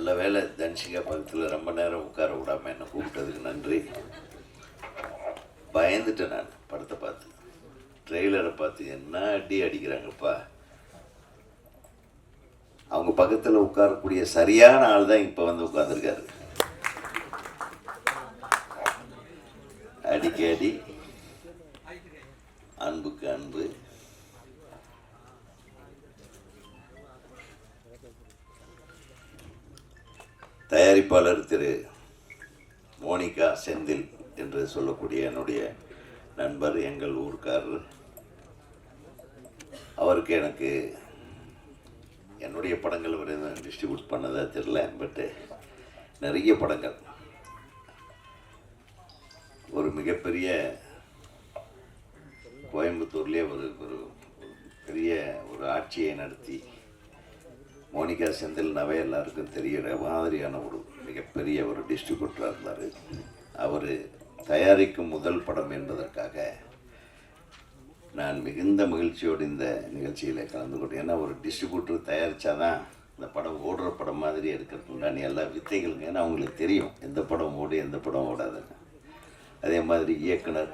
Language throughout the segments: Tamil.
நல்ல வேலை தன்ஷிகா பக்கத்தில் ரொம்ப நேரம் உட்கார விடாம என்னை கூப்பிட்டதுக்கு நன்றி. பயந்துட்டேன் நான் படத்தை பார்த்து. ட்ரெய்லரை பார்த்து என்ன அடி அடிக்கிறாங்கப்பா. அவங்க பக்கத்தில் உட்காரக்கூடிய சரியான ஆள் தான் இப்போ வந்து உட்காந்துருக்காரு அடிக்கடி அன்புக்கு அன்பு. தயாரிப்பாளர் திரு மோனிகா செந்தில் என்று சொல்லக்கூடிய என்னுடைய நண்பர் எங்கள் ஊர்க்காரர். அவருக்கு எனக்கு என்னுடைய படங்கள் அவர் எதுவும் டிஸ்ட்ரிபியூட் பண்ணதா தெரில பட்டு நிறைய படங்கள். ஒரு மிகப்பெரிய கோயம்புத்தூர்லேயே ஒரு ஒரு பெரிய ஒரு ஆட்சியை நடத்தி மோனிகா செந்தில்னாவே எல்லாருக்கும் தெரிகிற மாதிரியான ஒரு மிகப்பெரிய ஒரு டிஸ்ட்ரிபியூட்டராக இருந்தார். அவர் தயாரிக்கும் முதல் படம் என்பதற்காக நான் மிகுந்த மகிழ்ச்சியோடு இந்த நிகழ்ச்சியில் கலந்து கொண்டேன் ஏன்னா ஒரு டிஸ்ட்ரிபியூட்டர் தயாரித்தா தான் இந்த படம் ஓடுற படம் மாதிரி எடுக்கிறதுக்கு உண்டான எல்லா வித்தைகளுங்க ஏன்னா அவங்களுக்கு தெரியும் எந்த படம் ஓடு எந்த படம் ஓடாதுங்க அதே மாதிரி இயக்குனர்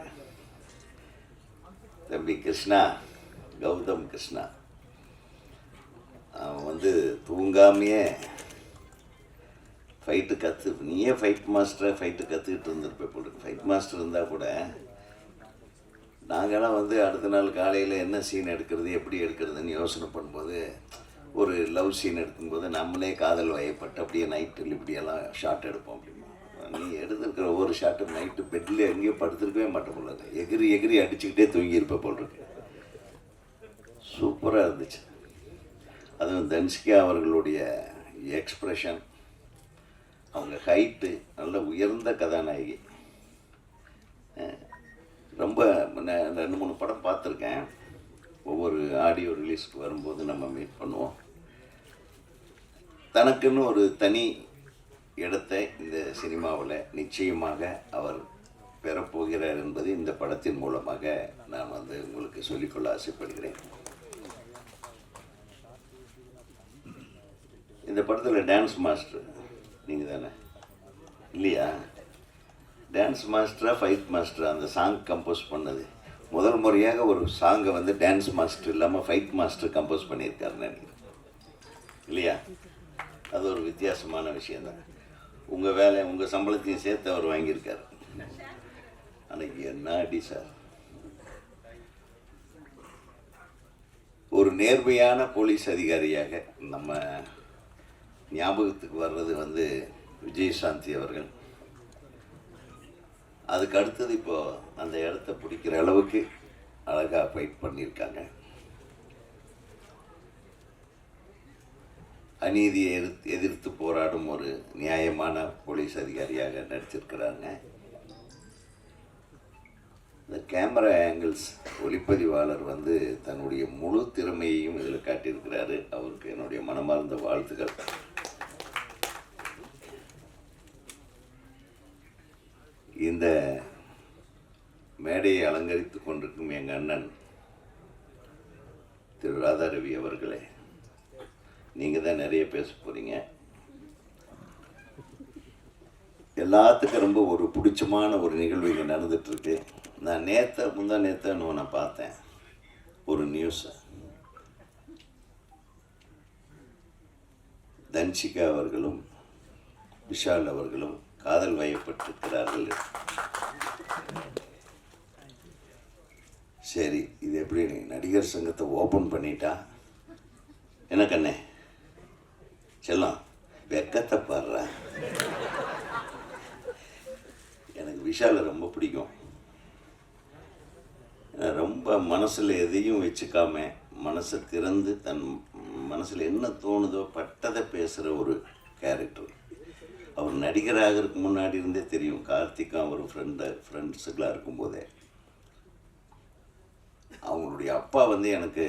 தம்பி கிருஷ்ணா கௌதம் கிருஷ்ணா வந்து தூங்காமையே ஃபைட்டு கற்று நீயே ஃபைட் மாஸ்டரை ஃபைட்டு கற்றுக்கிட்டு இருந்திருப்ப போல ஃபைட் மாஸ்டர் இருந்தால் கூட நாங்களாம் வந்து அடுத்த நாள் காலையில் என்ன சீன் எடுக்கிறது எப்படி எடுக்கிறதுன்னு யோசனை பண்ணும்போது ஒரு லவ் சீன் எடுக்கும்போது நம்மளே காதல் வயப்பட்டு அப்படியே நைட்டில் இப்படியெல்லாம் ஷார்ட் எடுப்போம் அப்படிமா. நீ எடுத்திருக்கிற ஒவ்வொரு ஷார்ட்டும் நைட்டு பெட்டில் எங்கேயோ படுத்திருக்கவே மாட்டோம் போல எகிரி எகிரி அடிச்சுக்கிட்டே தூங்கியிருப்ப போல் இருக்கு. சூப்பராக இருந்துச்சு. அதுவும் தன்சிகா அவர்களுடைய எக்ஸ்ப்ரெஷன் அவங்க ஹைட்டு நல்ல உயர்ந்த கதாநாயகி. ரொம்ப ரெண்டு மூணு படம் பார்த்துருக்கேன். ஒவ்வொரு ஆடியோ ரிலீஸ்க்கு வரும்போது நம்ம மீட் பண்ணுவோம். தனக்குன்னு ஒரு தனி இடத்தை இந்த சினிமாவில் நிச்சயமாக அவர் பெறப்போகிறார் என்பது இந்த படத்தின் மூலமாக நான் வந்து உங்களுக்கு சொல்லிக்கொள்ள ஆசைப்படுகிறேன். இந்த படத்தில் டான்ஸ் மாஸ்டர் நீங்கள் தானே இல்லையா? டான்ஸ் மாஸ்டராக ஃபைட் மாஸ்டராக அந்த சாங் கம்போஸ் பண்ணது. முதல் முறையாக ஒரு சாங்கை வந்து டான்ஸ் மாஸ்டர் இல்லாமல் ஃபைட் மாஸ்டர் கம்போஸ் பண்ணியிருக்காருன்னு நினைக்கிறேன். இல்லையா? அது ஒரு வித்தியாசமான விஷயந்தான் உங்கள் வேலை உங்கள் சம்பளத்தையும் சேர்த்து அவர் வாங்கியிருக்காரு. அன்னைக்கு என்ன அடி சார்? ஒரு நேர்மையான போலீஸ் அதிகாரியாக நம்ம ஞாபகத்துக்கு வர்றது வந்து விஜயசாந்தி அவர்கள். அதுக்கு அடுத்தது இப்போது அந்த இடத்த பிடிக்கிற அளவுக்கு அழகாக ஃபைட் பண்ணியிருக்காங்க. அநீதியை எதிர்த்து எதிர்த்து போராடும் ஒரு நியாயமான போலீஸ் அதிகாரியாக நடிச்சிருக்கிறாங்க. இந்த கேமரா ஆங்கிள்ஸ் ஒளிப்பதிவாளர் வந்து தன்னுடைய முழு திறமையையும் இதில் காட்டியிருக்கிறாரு. அவருக்கு என்னுடைய மனமார்ந்த வாழ்த்துக்கள். இந்த மேடையை அலங்கரித்து கொண்டிருக்கும் எங்கள் அண்ணன் திரு ராதாரவி அவர்களே நீங்கள் தான் நிறைய பேச போகிறீங்க எல்லாத்துக்கும் ரொம்ப ஒரு பிடிச்சமான ஒரு நிகழ்வு இங்கே நடந்துகிட்ருக்கு நான் நேத்த முந்தா நேற்று நான் பார்த்தேன். ஒரு நியூஸை தன்ஷிகா அவர்களும் விஷால் அவர்களும் காதல் வயப்பட்டிருக்கிறார்கள். சரி இது எப்படி நடிகர் சங்கத்தை ஓப்பன் பண்ணிட்டா? என்ன கண்ணே? செல்லம் வெக்கத்தை பாடுற. எனக்கு விஷாலை ரொம்ப பிடிக்கும். ரொம்ப மனசில் எதையும் வச்சுக்காம மனசை திறந்து தன் மனசில் என்ன தோணுதோ பட்டதை பேசுகிற ஒரு கேரக்டர் அவர் நடிகராகிறதுக்கு முன்னாடி இருந்தே தெரியும். கார்த்திகா அவர் ஃப்ரெண்டு ஃப்ரெண்ட்ஸுக்கெலாம் இருக்கும்போதே. அவங்களுடைய அப்பா வந்து எனக்கு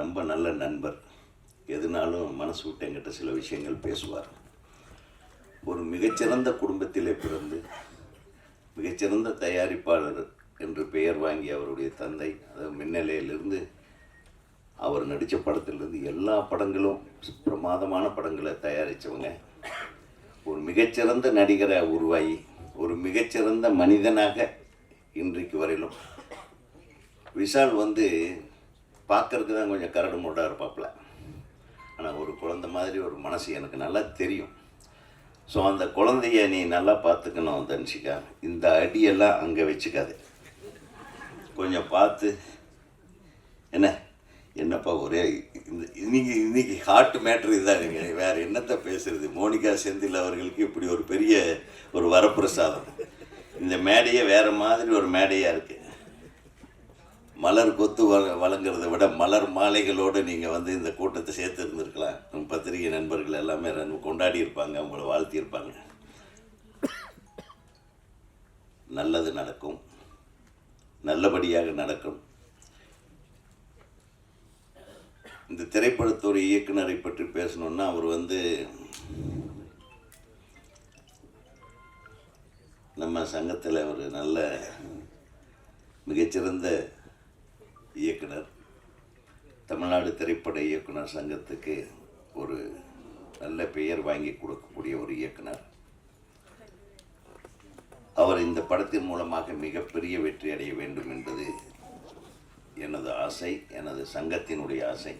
ரொம்ப நல்ல நண்பர். எதுனாலும் மனசு விட்டு என்கிட்ட சில விஷயங்கள் பேசுவார். ஒரு மிகச்சிறந்த குடும்பத்திலே பிறந்து மிகச்சிறந்த தயாரிப்பாளர் என்று பெயர் வாங்கிய அவருடைய தந்தை அதாவது மின்னலையிலிருந்து அவர் நடித்த படத்திலிருந்து எல்லா படங்களும் பிரமாதமான படங்களை தயாரித்தவங்க ஒரு மிகச்சிறந்த நடிகரை உருவாகி ஒரு மிகச்சிறந்த மனிதனாக இன்றைக்கு வரையிலும். விஷால் வந்து பார்க்கறதுக்கு தான் கொஞ்சம் கரடு முரடாக இருப்பாப்புல. ஆனால் ஒரு குழந்தை மாதிரி ஒரு மனசு எனக்கு நல்லா தெரியும். ஸோ அந்த குழந்தைய நீ நல்லா பார்த்துக்கணும் தன்ஷிகா. இந்த அடியெல்லாம் அங்கே வச்சுக்காது. கொஞ்சம் பார்த்து என்ன? என்னப்பா ஒரே இந்த இன்னைக்கு இன்னைக்கு ஹார்ட் மேட்ரு நீங்கள் வேறு என்னத்தை பேசுறது? மோனிகா செந்தில் அவர்களுக்கு இப்படி ஒரு பெரிய ஒரு வரப்பிரசாதம். இந்த மேடையே வேறு மாதிரி ஒரு மேடையாக இருக்குது மலர் கொத்து வ வழங்குறதை விட மலர் மாலைகளோடு நீங்கள் வந்து இந்த கூட்டத்தை சேர்த்து இருந்திருக்கலாம். நம்ம பத்திரிகை நண்பர்கள் எல்லாமே கொண்டாடி இருப்பாங்க உங்களை வாழ்த்தியிருப்பாங்க நல்லது நடக்கும். நல்லபடியாக நடக்கும். இந்த திரைப்படத்தோட இயக்குனரை பற்றி பேசணுன்னா அவர் வந்து நம்ம சங்கத்தில் ஒரு நல்ல மிகச்சிறந்த இயக்குனர் தமிழ்நாடு திரைப்பட இயக்குனர் சங்கத்துக்கு ஒரு நல்ல பெயர் வாங்கி கொடுக்கக்கூடிய ஒரு இயக்குனர். அவர் இந்த படத்தின் மூலமாக மிகப்பெரிய வெற்றி அடைய வேண்டும் என்பது எனது ஆசை எனது சங்கத்தினுடைய ஆசை.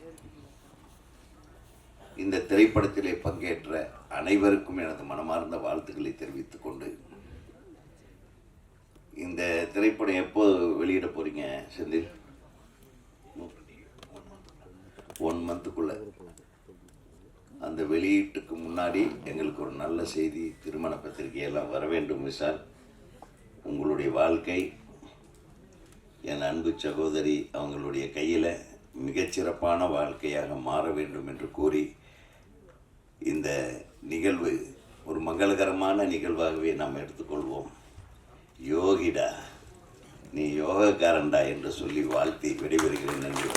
இந்த திரைப்படத்திலே பங்கேற்ற அனைவருக்கும் எனது மனமார்ந்த வாழ்த்துக்களை தெரிவித்துக் கொண்டு இந்த திரைப்படம் எப்போ வெளியிட போறீங்க செந்தில்? ஒன் மந்த்துக்குள்ளே அந்த வெளியீட்டுக்கு முன்னாடி எங்களுக்கு ஒரு நல்ல செய்தி திருமண பத்திரிகையெல்லாம் வர வேண்டும் விஷால் உங்களுடைய வாழ்க்கை என் அன்பு சகோதரி அவங்களுடைய கையில் மிகச்சிறப்பான வாழ்க்கையாக மாற வேண்டும் என்று கூறி இந்த நிகழ்வு ஒரு மங்களகரமான நிகழ்வாகவே நாம் எடுத்துக்கொள்வோம். யோகிடா நீ யோகக்காரன்டா என்று சொல்லி வாழ்த்தி விடைபெறுகிறேன். நன்றி.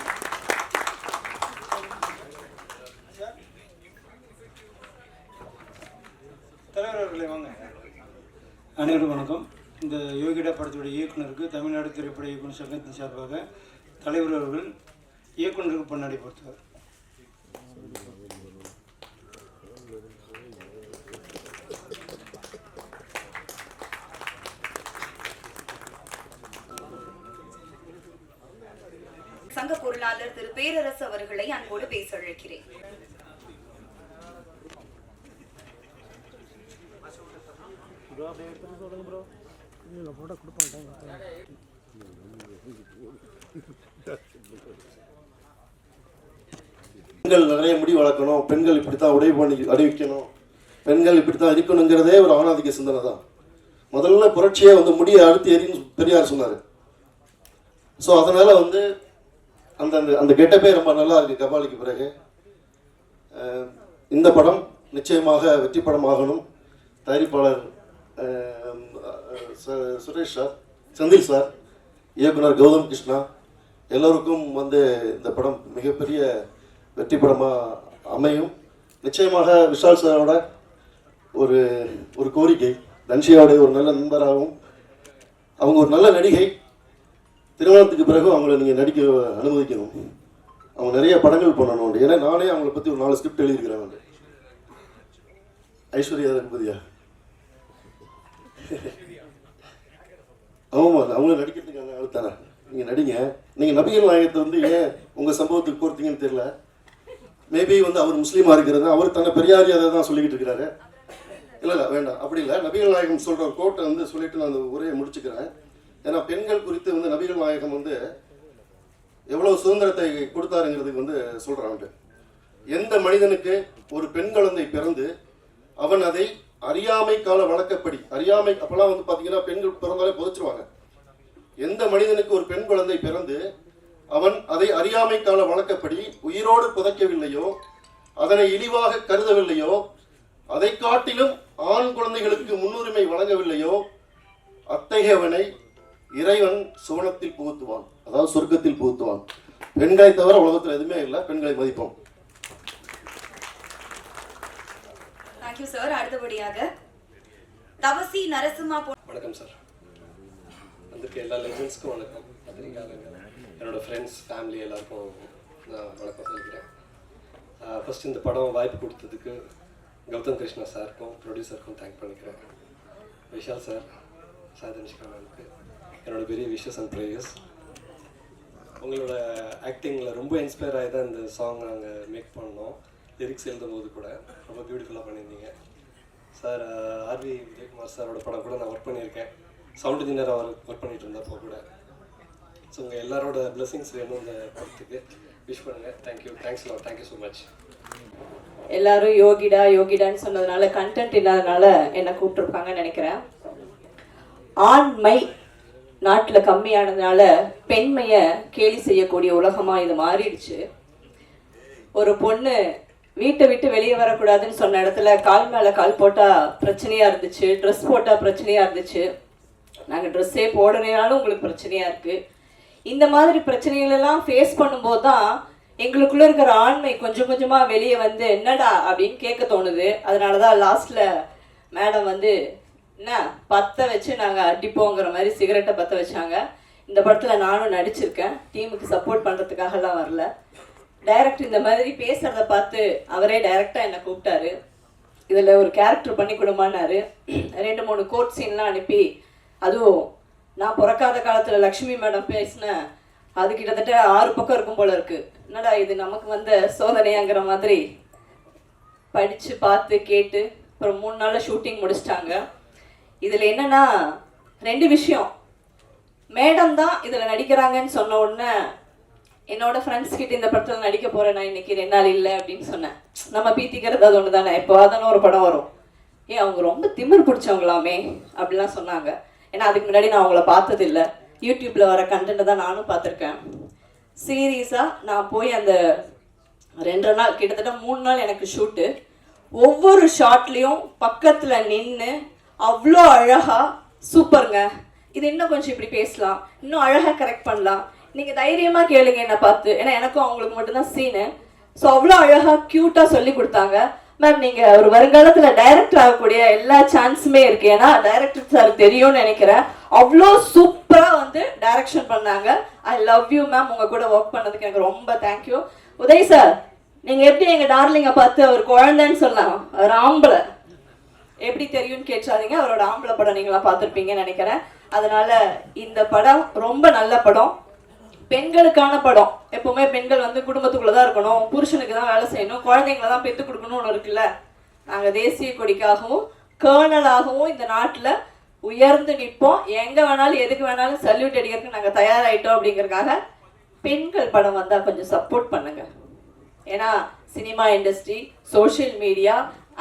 தலைவர் வாங்க. அனைவரும் வணக்கம். இந்த யோகிடா படத்துடைய இயக்குனருக்கு தமிழ்நாடு திரைப்பட இயக்குனர் சங்கத்தின் சார்பாக தலைவர் அவர்கள் இயக்குனருக்கு பொன்னாடி பொறுத்தவர் சங்க பொருளாளர் திரு பேரரசு அவர்களை அன்போடு பேச அழைக்கிறேன் பெண்கள் நிறைய முடி வளர்க்கணும். பெண்கள் இப்படித்தான் உடை பண்ணி அணிவிக்கணும். பெண்கள் இப்படித்தான் இருக்கணுங்கிறதே ஒரு ஆணாதிக்க சிந்தனை தான். முதல்ல புரட்சியை வந்து முடியை அழுத்தி எறின்னு பெரியார் சொன்னார். ஸோ அதனால வந்து அந்த அந்த அந்த கெட்டப்பே ரொம்ப நல்லா இருக்கு கபாலிக்கு பிறகு. இந்த படம் நிச்சயமாக வெற்றி படமாகணும். தயாரிப்பாளர் சுரேஷ் சார் செந்தில் சார் இயக்குனர் கௌதம் கிருஷ்ணா எல்லோருக்கும் வந்து இந்த படம் மிகப்பெரிய வெற்றி படமாக அமையும். நிச்சயமாக விஷால் சாரோட ஒரு ஒரு கோரிக்கை தன்ஷியாவுடைய ஒரு நல்ல நண்பராகவும் அவங்க ஒரு நல்ல நடிகை திருமணத்துக்கு பிறகு அவங்கள நீங்கள் நடிக்க அனுமதிக்கணும். அவங்க நிறைய படங்கள் பண்ணணும் ஏன்னா நானே அவங்கள பற்றி ஒரு நாலு ஸ்கிரிப்ட் எழுதியிருக்கிறேன் ஐஸ்வர்யா ரகுபதியா ஆமாம் அவங்கள நடிக்கிறதுக்கான ஆள் தானே. நீங்கள் நடிங்க. நீங்கள் நபிகள் நாயகத்தை வந்து ஏன் உங்கள் சம்பவத்துக்கு போகிறீங்கன்னு தெரியல. மேபி வந்து அவர் முஸ்லீமாக இருக்கிறது. அவர் தன்னை பெரியாரி அதை தான் சொல்லிக்கிட்டு இருக்கிறாரு இல்லை இல்லை வேண்டாம். அப்படி இல்லை. நபிகள் நாயகம் சொல்கிற கோட்டை வந்து சொல்லிட்டு நான் அந்த உரையை முடிச்சுக்கிறேன். ஏன்னா பெண்கள் குறித்து வந்து நபிகள் நாயகம் வந்து எவ்வளவு சுதந்திரத்தை கொடுத்தாருங்கிறதுக்கு வந்து சொல்கிறாங்க எந்த மனிதனுக்கு ஒரு பெண் குழந்தை பிறந்து அவன் அதை அறியாமை கால வழக்கப்படி அறியாமை அப்பெல்லாம் வந்து பார்த்தீங்கன்னா பெண்கள் பிறந்தாலே புதைச்சிருவாங்க. எந்த மனிதனுக்கு ஒரு பெண் குழந்தை பிறந்து அவன் அதை அறியாமை கால வழக்கப்படி உயிரோடு புதைக்கவில்லையோ அதனை இழிவாக கருதவில்லையோ அதை காட்டிலும் ஆண் குழந்தைகளுக்கு முன்னுரிமை வழங்கவில்லையோ அத்தகையவனை இறைவன் சுவனத்தில் புகுத்துவான். அதாவது சொர்க்கத்தில் புகுத்துவான். பெண்களை தவிர உலகத்தில் எதுவுமே இல்லை. பெண்களை மதிப்போம். தேங்க்யூ சார் அடுத்தபடியாக தவசி நரசிம்மா பொ- வணக்கம் சார் வந்திருக்க எல்லா லெஜண்ட்ஸ்க்கும் வணக்கம். பத்திரிக்கையாளர்கள் என்னோட ஃப்ரெண்ட்ஸ் ஃபேமிலி எல்லாருக்கும் நான் வணக்கம் சொல்லிக்கிறேன். ஃபஸ்ட் இந்த படம் வாய்ப்பு கொடுத்ததுக்கு கௌதம் கிருஷ்ணா சாருக்கும் ப்ரொடியூசருக்கும் தேங்க் பண்ணிக்கிறேன். விஷால் சார் சாதனிஷ்கா மேமுக்கு என்னோட பெரிய விஷஸ் அண்ட் ப்ரேயர்ஸ் உங்களோட ஆக்டிங்கில் ரொம்ப இன்ஸ்பயர் ஆகி தான் இந்த சாங் நாங்கள் மேக் பண்ணோம். லிரிக்ஸ் எழுதும் போது கூட ரொம்ப பியூட்டிஃபுல்லாக பண்ணியிருந்தீங்க. சார் ஆர்வி விஜயகுமார் சாரோட படம் கூட நான் ஒர்க் பண்ணியிருக்கேன். சவுண்ட் இன்ஜினியர் அவர் ஒர்க் பண்ணிட்டு இருந்தப்போ கூட. ஸோ உங்கள் எல்லாரோட பிளெஸிங்ஸ் வேணும் இந்த படத்துக்கு விஷ் பண்ணுங்கள் தேங்க்யூ தேங்க்ஸ் லா தேங்க்யூ ஸோ மச் எல்லாரும் யோகிடா யோகிடான்னு சொன்னதுனால கண்டென்ட் இல்லாதனால என்னை கூப்பிட்டுருப்பாங்கன்னு நினைக்கிறேன். ஆண்மை நாட்டில் கம்மியானதுனால பெண்மையை கேலி செய்யக்கூடிய உலகமாக இது மாறிடுச்சு. ஒரு பொண்ணு வீட்டை விட்டு வெளியே வரக்கூடாதுன்னு சொன்ன இடத்துல கால் மேலே கால் போட்டால் பிரச்சனையாக இருந்துச்சு ட்ரெஸ் போட்டால் பிரச்சனையாக இருந்துச்சு. நாங்கள் ட்ரெஸ்ஸே போடலைனாலும் உங்களுக்கு பிரச்சனையாக இருக்குது இந்த மாதிரி பிரச்சனைகளெல்லாம் ஃபேஸ் பண்ணும்போது தான் எங்களுக்குள்ளே இருக்கிற ஆண்மை கொஞ்சம் கொஞ்சமாக வெளியே வந்து என்னடா? அப்படின்னு கேட்க தோணுது. அதனால தான் லாஸ்ட்டில் மேடம் வந்து என்ன பற்ற வச்சு நாங்கள் அடிப்போங்கிற மாதிரி சிகரெட்டை பற்ற வச்சாங்க. இந்த படத்தில் நானும் நடிச்சிருக்கேன். டீமுக்கு சப்போர்ட் பண்ணுறதுக்காகலாம் வரல. டைரக்டர் இந்த மாதிரி பேசுகிறத பார்த்து அவரே டைரக்டாக என்னை கூப்பிட்டாரு. இதில் ஒரு கேரக்டர் பண்ணி கொடுமானாரு ரெண்டு மூணு கோட் சீன்லாம் அனுப்பி அதுவும் நான் பிறக்காத காலத்தில் லக்ஷ்மி மேடம் பேசினேன் அது கிட்டத்தட்ட ஆறு பக்கம் இருக்கும் போல இருக்கு. என்னடா இது நமக்கு வந்த சோதனையாங்கிற மாதிரி படித்து பார்த்து கேட்டு அப்புறம் மூணு நாளில் ஷூட்டிங் முடிச்சிட்டாங்க. இதில் என்னென்னா ரெண்டு விஷயம். மேடம் தான் இதில் நடிக்கிறாங்கன்னு சொன்ன உடனே என்னோட ஃப்ரெண்ட்ஸ் கிட்ட இந்த படத்தில் நடிக்க போகிறேன் நான் இன்னைக்கு ரெண்டு நாள் இல்லை அப்படின்னு சொன்னேன். நம்ம பீத்திக்கிறது அது ஒன்று தானே இப்போ அதானே ஒரு படம் வரும். ஏன் அவங்க ரொம்ப திமிர் பிடிச்சவங்களாமே அப்படிலாம் சொன்னாங்க. ஏன்னா அதுக்கு முன்னாடி நான் அவங்கள பார்த்ததில்ல. யூடியூப்பில் வர கண்டென்ட்டை தான் நானும் பார்த்துருக்கேன். சீரியஸாக நான் போய் அந்த ரெண்டு நாள் கிட்டத்தட்ட மூணு நாள் எனக்கு ஷூட்டு ஒவ்வொரு ஷாட்லேயும் பக்கத்தில் நின்று அவ்வளோ அழகாக சூப்பருங்க. இது இன்னும் கொஞ்சம் இப்படி பேசலாம். இன்னும் அழகாக கரெக்ட் பண்ணலாம். நீங்கள் தைரியமாக கேளுங்க என்னை பார்த்து. ஏன்னா எனக்கும் அவங்களுக்கு மட்டும்தான் சீனு ஸோ அவ்வளோ அழகாக க்யூட்டாக சொல்லி கொடுத்தாங்க. மேம் நீங்கள் ஒரு வருங்காலத்தில் டைரக்டர் ஆகக்கூடிய எல்லா சான்ஸுமே இருக்கு. ஏன்னா டைரக்டர் சார் தெரியும்னு நினைக்கிறேன். அவ்வளோ சூப்பராக வந்து டைரக்ஷன் பண்ணாங்க. ஐ லவ் யூ மேம் உங்கள் கூட ஒர்க் பண்ணதுக்கு எனக்கு ரொம்ப தேங்க்யூ உதய் சார் நீங்கள் எப்படி எங்கள் டார்லிங்கை பார்த்து அவர் குழந்தைன்னு சொல்லலாம்? ராம்பளை எப்படி தெரியும்னு கேட்டாதீங்க அவரோட ஆம்பளை படம் நீங்களாம் பார்த்துருப்பீங்கன்னு நினைக்கிறேன். அதனால இந்த படம் ரொம்ப நல்ல படம். பெண்களுக்கான படம். எப்பவுமே பெண்கள் வந்து குடும்பத்துக்குள்ள தான் இருக்கணும். புருஷனுக்கு தான் வேலை செய்யணும். குழந்தைங்களை தான் பெற்று கொடுக்கணும்னு ஒன்று இருக்குல்ல. நாங்கள் தேசிய கொடிக்காகவும் கேர்னலாகவும் இந்த நாட்டில் உயர்ந்து நிற்போம். எங்கே வேணாலும் எதுக்கு வேணாலும் சல்யூட் அடிக்கிறதுக்கு நாங்கள் தயாராகிட்டோம் அப்படிங்கிறதுக்காக பெண்கள் படம் வந்தால் கொஞ்சம் சப்போர்ட் பண்ணுங்க. ஏன்னா சினிமா இண்டஸ்ட்ரி சோஷியல் மீடியா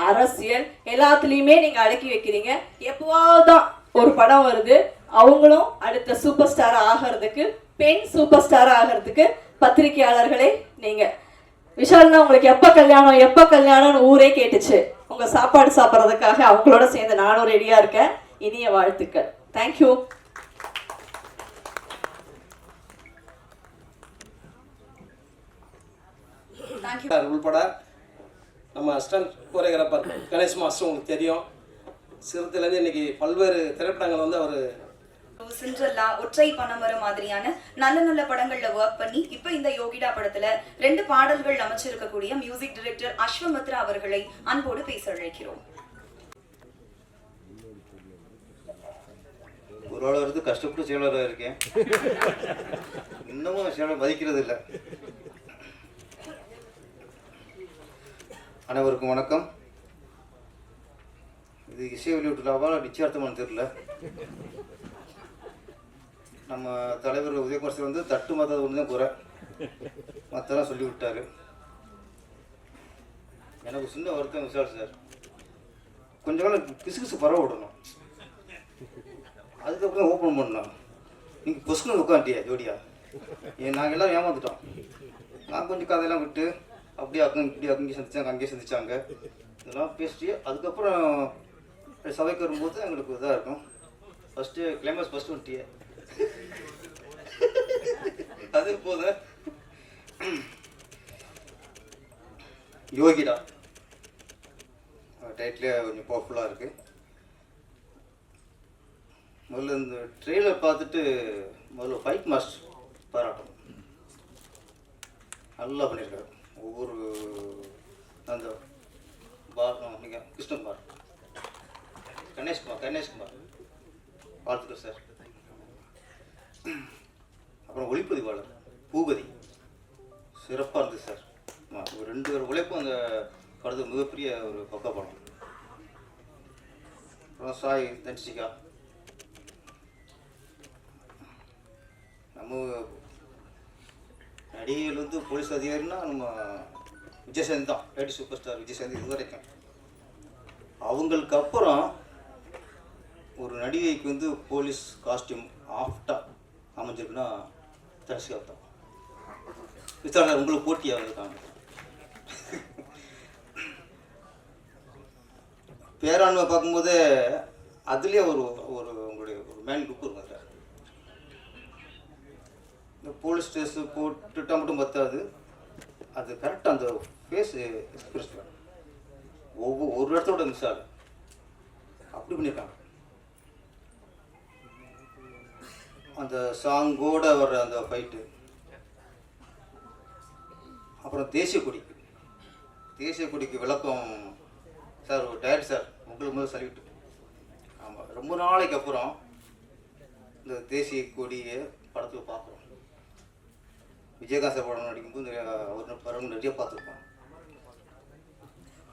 அரசியல் எல்லாத்துலேயுமே நீங்கள் அடக்கி வைக்கிறீங்க. எப்போவாவது தான் ஒரு படம் வருது அவங்களும் அடுத்த சூப்பர் ஸ்டார் ஆகிறதுக்கு பெண் சூப்பர் ஸ்டார் ஆகிறதுக்கு பத்திரிகையாளர்களே நீங்கள் விஷால்னா உங்களுக்கு எப்போ கல்யாணம் எப்போ கல்யாணம்னு ஊரே கேட்டுச்சு. உங்கள் சாப்பாடு சாப்பிட்றதுக்காக அவங்களோட சேர்ந்து நானும் ரெடியாக இருக்கேன். இனிய வாழ்த்துக்கள். தேங்க்யூ தேங்க்யூ உள்பட நம்ம அசிஸ்டன்ட் கோரியோகிராஃபர் கணேஷ் மாஸ்டர் உங்களுக்கு தெரியும். சிறுத்தையிலேருந்து இன்னைக்கு பல்வேறு திரைப்படங்கள் வந்து அவர் சிண்ட்ரல்லா ஒற்றை பணமரம் மாதிரியான நல்ல நல்ல படங்கள்ல ஒர்க் பண்ணி இப்ப இந்த யோகிடா படத்துல ரெண்டு பாடல்கள் அமைச்சிருக்கக்கூடிய மியூசிக் டைரக்டர் அஸ்வமித்ரா அவர்களை அன்போடு பேச அழைக்கிறோம். ஒரு இருந்து கஷ்டப்பட்டு செயலராக இருக்கேன். இன்னமும் செயலர் மதிக்கிறது இல்லை அனைவருக்கும் வணக்கம். இது இசை வெளியீட்டு விழாவா நிச்சயார்த்தமானு தெரியல. நம்ம தலைவர் உதயகுமார் வந்து தட்டு மாத்தாத ஒன்று தான் குறை. மற்றெல்லாம் சொல்லி விட்டாரு. எனக்கு சின்ன வருத்தம் விசாரி சார். கொஞ்ச காலம் கிசுகிசு பரவ விடணும். அதுக்கப்புறம் ஓப்பன் பண்ணோம் நீங்கள் பொசுக்குன்னு உட்காந்துட்டியா ஜோடியா. ஏன் நாங்கள் எல்லாம் ஏமாந்துட்டோம். நான் கொஞ்சம் கதையெல்லாம் விட்டு அப்படியே அக்கம் இப்படி அங்கே சந்திச்சாங்க அங்கேயே சந்திச்சாங்க. இதெல்லாம் பேசிட்டு அதுக்கப்புறம் சபைக்கு வரும்போது எங்களுக்கு இதாக இருக்கும். ஃபஸ்ட்டு கிளைமேக்ஸ் ஃபஸ்ட்டு வந்துட்டியே அது போதும் யோகிடா. டைட்டிலே கொஞ்சம் பவர்ஃபுல்லாக இருக்குது முதல்ல இந்த ட்ரெயிலர் பார்த்துட்டு முதல்ல ஃபைட் மாஸ்டர் பாராட்டணும். நல்லா பண்ணியிருக்காரு. ஒவ்வொரு அந்த பார் நீங்கள் கிருஷ்ணகுமார் கணேஷ்குமார் கணேஷ்குமார். வாழ்த்துக்கள் சார் அப்புறம் ஒளிப்பதிவாளர் பூபதி. சிறப்பாக இருந்தது சார் ரெண்டு பேர் உழைப்பும் அந்த படத்துக்கு மிகப்பெரிய ஒரு பக்க படம். அப்புறம் சாய் தன்சிகா. நம்ம நடிகைகள் வந்து போலீஸ் அதிகாரின்னா நம்ம விஜயசாந்தி தான். லேடி சூப்பர் ஸ்டார் விஜயசாந்தி இது வரைக்கும். அவங்களுக்கு அப்புறம் ஒரு நடிகைக்கு வந்து போலீஸ் காஸ்டியூம் ஆஃப்டாக அமைஞ்சிருக்குன்னா தனுஷிகா தான் விசாரணை உங்களுக்கு போட்டியாக இருக்காங்க பேராண்மை பார்க்கும்போது அதுலேயே ஒரு ஒரு உங்களுடைய ஒரு மேன் லுக் இருக்கும் போலீஸ் ஸ்டேஷன் போட்டுட்டா மட்டும் பத்தாது. அது கரெக்டாக அந்த ஃபேஸ் எக்ஸ்பிரஸ் ஒவ்வொரு ஒரு இடத்தோட மிஸ் ஆகும் அப்படி பண்ணியிருக்காங்க அந்த சாங்கோட வர்ற அந்த ஃபைட்டு அப்புறம் தேசிய கொடி தேசிய கொடிக்கு விளக்கம் சார் ஒரு டயர் சார் உங்களுக்கு முதல் சல்யூட் ஆமாம் ரொம்ப நாளைக்கு அப்புறம் இந்த தேசிய கொடியை படத்தில் பார்க்குறோம். விஜயகாச படம் நடிக்கும்போது நிறையா அவர் படம் நிறைய பார்த்துருப்போம்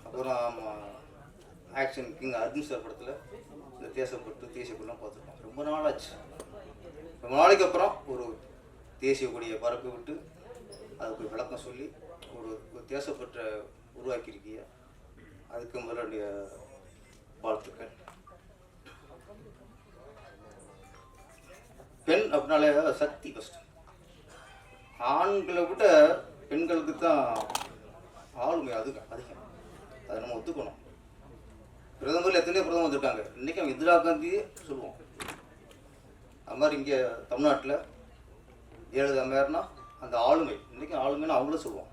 அப்புறம் ஆக்ஷன் கிங் அர்ஜுன் சார் படத்தில் இந்த தேசப்பட்டு தேசிய கொடிலாம் பார்த்துருப்போம் ரொம்ப நாளாச்சு. ரொம்ப நாளைக்கு அப்புறம் ஒரு தேசிய கொடியை பரப்பி விட்டு அதுக்கு விளக்கம் சொல்லி ஒரு ஒரு தேசப்பற்ற உருவாக்கியிருக்கீங்க அதுக்கு முதலுடைய வாழ்த்துக்கள். பெண் அப்படின்னாலே சக்தி ஃபஸ்ட்டு ஆண்களை விட பெண்களுக்கு தான் ஆளுமை அது அதிகம். அதை நம்ம ஒத்துக்கணும். பிரதமரில் எத்தனையோ பிரதமர் வந்திருக்காங்க. இன்றைக்கி அவங்க இந்திரா காந்தியே சொல்லுவோம். அது மாதிரி இங்கே தமிழ்நாட்டில் ஏழு அம்மையார்னா அந்த ஆளுமை. இன்றைக்கும் ஆளுமைன்னு அவங்கள சொல்லுவோம்.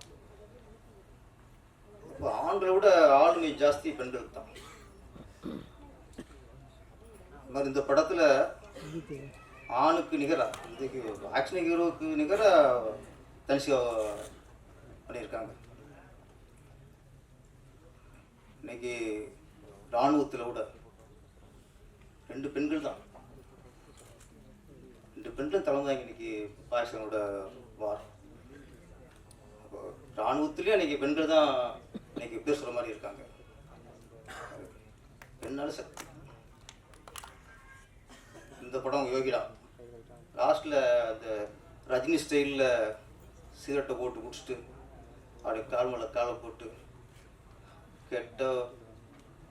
இப்போ ஆண்களை விட ஆளுமை ஜாஸ்தி பெண்களுக்கு தான் அது மாதிரி இந்த படத்தில் ஆணுக்கு நிகராக இந்த ஆக்ஷன் ஹீரோவுக்கு நிகராக தனிஷா பண்ணியிருக்காங்க. இன்னைக்கு இராணுவத்தில் கூட ரெண்டு பெண்கள் தான். ரெண்டு பெண்களும் தலைமைதாங்க இன்னைக்கு பாகிஸ்தானோட வார் அப்போ இராணுவத்திலேயே இன்னைக்கு பெண்கள் தான் இன்னைக்கு பேசுகிற மாதிரி இருக்காங்க. பெண்ணால சக்தி இந்த படம் யோகிடா. லாஸ்ட்டில் அந்த ரஜினி ஸ்டைலில் சிகரெட்டை போட்டு குடிச்சிட்டு அப்படியே கால் மேலே காலை போட்டு கெட்ட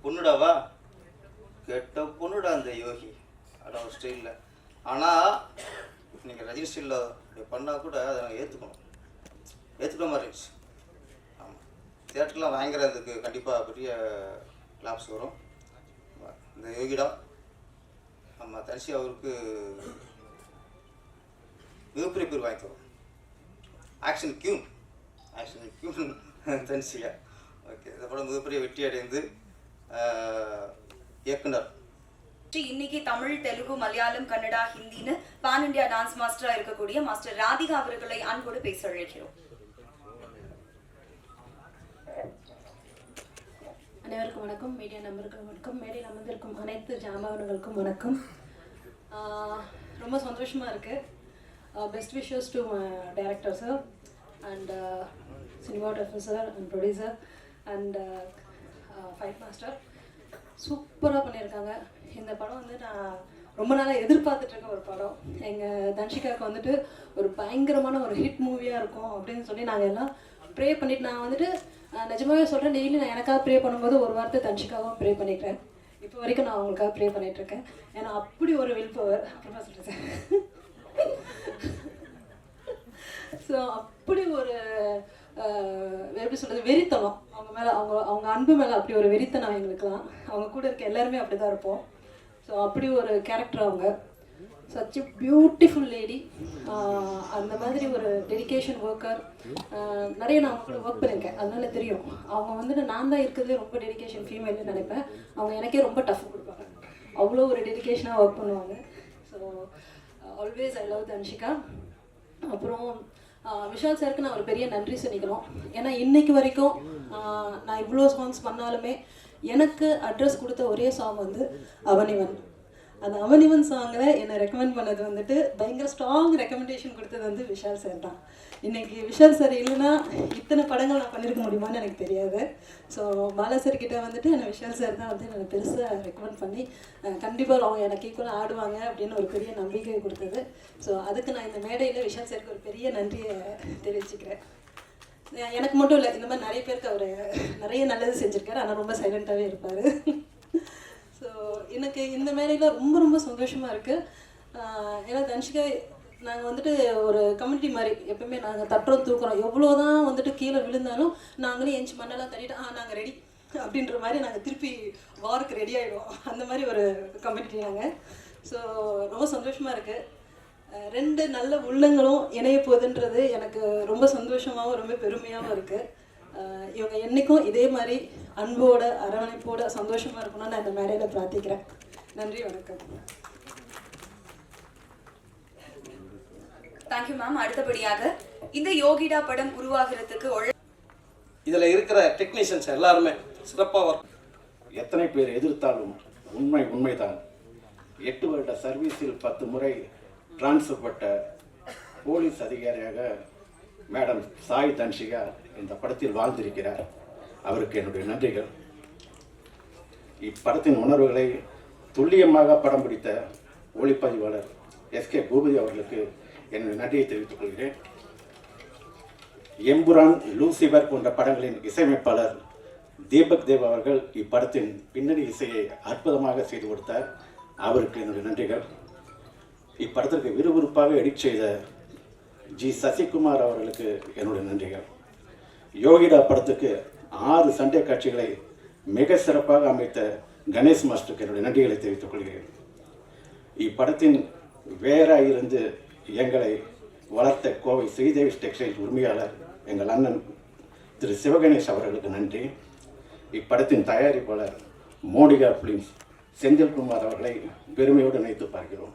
பொண்ணுடாவா கெட்ட பொண்ணுடா அந்த யோகி அப்படின் ஒரு ஸ்டைலில். ஆனால் நீங்கள் ரஜினி ஸ்டைலில் அப்படி பண்ணால் கூட அதை நாங்கள் ஏற்றுக்கணும் ஏற்றுக்கிற மாதிரி இருந்துச்சு. ஆமாம் தேட்டர்லாம் வாங்குறதுக்கு கண்டிப்பாக பெரிய கிளாப்ஸ் வரும். இந்த யோகிடா நம்ம தனிஷி அவருக்கு மிகப்பெரிய பேர் வாங்கி தரும் action queen action queen Dhanshika okay இந்த படம் மிகப்பெரிய வெற்றி அடைந்து இயக்குனர். இன்னைக்கு தமிழ் தெலுங்கு மலையாளம் கன்னடா ஹிந்தின்னு பான் இந்தியா டான்ஸ் மாஸ்டரா இருக்கக்கூடிய மாஸ்டர் ராதிகா அவர்களை அன்போடு பேச அழைக்கிறோம். அனைவருக்கும் வணக்கம். மீடியா நம்பருக்கு வணக்கம். மேடையில் அமர்ந்திருக்கும் அனைத்து ஜாம்பவன்களுக்கும் வணக்கம். ரொம்ப சந்தோஷமாக இருக்குது best wishes to director sir and cinematographer sir and producer and fight master சூப்பராக பண்ணியிருக்காங்க இந்த படம் வந்து நான் ரொம்ப நாளாக எதிர்பார்த்துட்டு இருக்க ஒரு படம். எங்கள் தன்ஷிகாவுக்கு வந்துட்டு ஒரு பயங்கரமான ஒரு ஹிட் மூவியாக இருக்கும் அப்படின்னு சொல்லி நாங்கள் எல்லாம் ப்ரே பண்ணிட்டு நான் வந்துட்டு நிஜமாவே சொல்கிறேன் டெய்லி நான் எனக்காக ப்ரே பண்ணும்போது ஒரு வார்த்தை தன்ஷிகாவும் ப்ரே பண்ணிக்கிறேன். இப்போ வரைக்கும் நான் அவங்களுக்காக ப்ரே பண்ணிகிட்ருக்கேன் ஏன்னா அப்படி ஒரு வில் பவர் அப்புறமா சொல்கிறேன் ஸோ அப்படி ஒரு எப்படி சொல்கிறது வெறித்தனம். அவங்க மேலே அவங்க அவங்க அன்பு மேலே அப்படி ஒரு வெறித்தனம் எங்களுக்குலாம் அவங்க கூட இருக்க எல்லாருமே அப்படி தான் இருப்போம். ஸோ அப்படி ஒரு கேரக்டர் அவங்க. சச் பியூட்டிஃபுல் லேடி அந்த மாதிரி ஒரு டெடிகேஷன் ஒர்க்கர் நிறைய நான் அவங்க கூட ஒர்க் பண்ணியிருக்கேன். அதனால தெரியும். அவங்க வந்துட்டு நான் தான் இருக்கிறதே ரொம்ப டெடிகேஷன் ஃபீமேல்னு நினைப்பேன். அவங்க எனக்கே ரொம்ப டஃப் கொடுப்பாங்க. அவ்வளோ ஒரு டெடிகேஷனாக ஒர்க் பண்ணுவாங்க. So always I love Dhanshika அப்புறம் விஷால் சாருக்கு நான் ஒரு பெரிய நன்றி சொல்லிக்கணும். ஏன்னா இன்னைக்கு வரைக்கும் நான் இவ்வளோ சாங்ஸ் பண்ணாலுமே எனக்கு அட்ரஸ் கொடுத்த ஒரே சாங் வந்து அவனிவன். அந்த அமனிவன் சாங்கில் என்னை ரெக்கமெண்ட் பண்ணது வந்துட்டு பயங்கர ஸ்ட்ராங் ரெக்கமெண்டேஷன் கொடுத்தது வந்து விஷால் சார் தான். இன்றைக்கி விஷால் சார் இல்லைன்னா இத்தனை படங்கள் நான் பண்ணியிருக்க முடியுமான்னு எனக்கு தெரியாது. ஸோ பாலா சார் வந்துட்டு என்னை விஷால் சார் தான் வந்து எனக்கு பெருசாக ரெக்கமெண்ட் பண்ணி கண்டிப்பாக அவங்க எனக்கு ஈக்குவலாக ஆடுவாங்க அப்படின்னு ஒரு பெரிய நம்பிக்கை கொடுத்தது. ஸோ அதுக்கு நான் இந்த மேடையில் விஷால் சாருக்கு ஒரு பெரிய நன்றியை தெரிவிச்சுக்கிறேன். எனக்கு மட்டும் இல்லை இந்த மாதிரி நிறைய பேருக்கு அவர் நிறைய நல்லது செஞ்சுருக்காரு ஆனால் ரொம்ப சைலண்ட்டாகவே இருப்பார். எனக்கு இந்த மேடையில் ரொம்ப ரொம்ப சந்தோஷமாக இருக்குது ஏன்னா தனுஷிகா நாங்கள் வந்துட்டு ஒரு கம்யூனிட்டி மாதிரி எப்பவுமே நாங்கள் தட்டுறோம் தூக்குறோம். எவ்வளோ தான் வந்துட்டு கீழே விழுந்தாலும் நாங்களே எஞ்சி மண்ணெல்லாம் தட்டிட்டு ஆ நாங்கள் ரெடி அப்படின்ற மாதிரி நாங்கள் திருப்பி வாருக்கு ரெடி ஆகிடுவோம் அந்த மாதிரி ஒரு கம்யூனிட்டி நாங்கள் ஸோ ரொம்ப சந்தோஷமாக இருக்குது ரெண்டு நல்ல உள்ளங்களும் இணைய போகுதுன்றது எனக்கு ரொம்ப சந்தோஷமாகவும் ரொம்ப பெருமையாகவும் இருக்குது இவங்க என்றைக்கும் இதே மாதிரி அன்போட அரவணைப்போட சந்தோஷமாக இருக்கணும்னு நான் இந்த மேடையில் பிரார்த்திக்கிறேன். நன்றி வணக்கம். தேங்க்யூ மேம் அடுத்தபடியாக இந்த யோகிடா படம் உருவாகிறதுக்கு உள்ள இதில் இருக்கிற டெக்னீஷியன்ஸ் எல்லாருமே சிறப்பாக ஒர்க் எத்தனை பேர் எதிர்த்தாலும் உண்மை உண்மைதான். எட்டு வருட சர்வீஸில் பத்து முறை டிரான்ஸ்ஃபர் பட்ட போலீஸ் அதிகாரியாக மேடம் சாய் தன்ஷிகா இந்த படத்தில் வாழ்ந்திருக்கிறார். அவருக்கு என்னுடைய நன்றிகள். இப்படத்தின் உணர்வுகளை துல்லியமாக படம் பிடித்த ஒளிப்பதிவாளர் எஸ் கே பூபதி அவர்களுக்கு என்னுடைய நன்றியை தெரிவித்துக் கொள்கிறேன். எம்புரான் லூசிபர் போன்ற படங்களின் இசையமைப்பாளர் தீபக் தேவ் அவர்கள் இப்படத்தின் பின்னணி இசையை அற்புதமாக செய்து கொடுத்தார். அவருக்கு என்னுடைய நன்றிகள். இப்படத்திற்கு விறுவிறுப்பாக எடிட் செய்த ஜி சசிகுமார் அவர்களுக்கு என்னுடைய நன்றிகள். யோகிடா படத்துக்கு ஆறு சண்டை காட்சிகளை மிக சிறப்பாக அமைத்த கணேஷ் மாஸ்டருக்கு என்னுடைய நன்றிகளை தெரிவித்துக் கொள்கிறேன். இப்படத்தின் வேறாக இருந்து எங்களை வளர்த்த கோவை ஸ்ரீதேவி டெக்ஸ்டைல்ஸ் உரிமையாளர் எங்கள் அண்ணன் திரு சிவகணேஷ் அவர்களுக்கு நன்றி. இப்படத்தின் தயாரிப்பாளர் மோனிகா பிலிம்ஸ் செந்தில்குமார் அவர்களை பெருமையோடு நினைத்து பார்க்கிறோம்.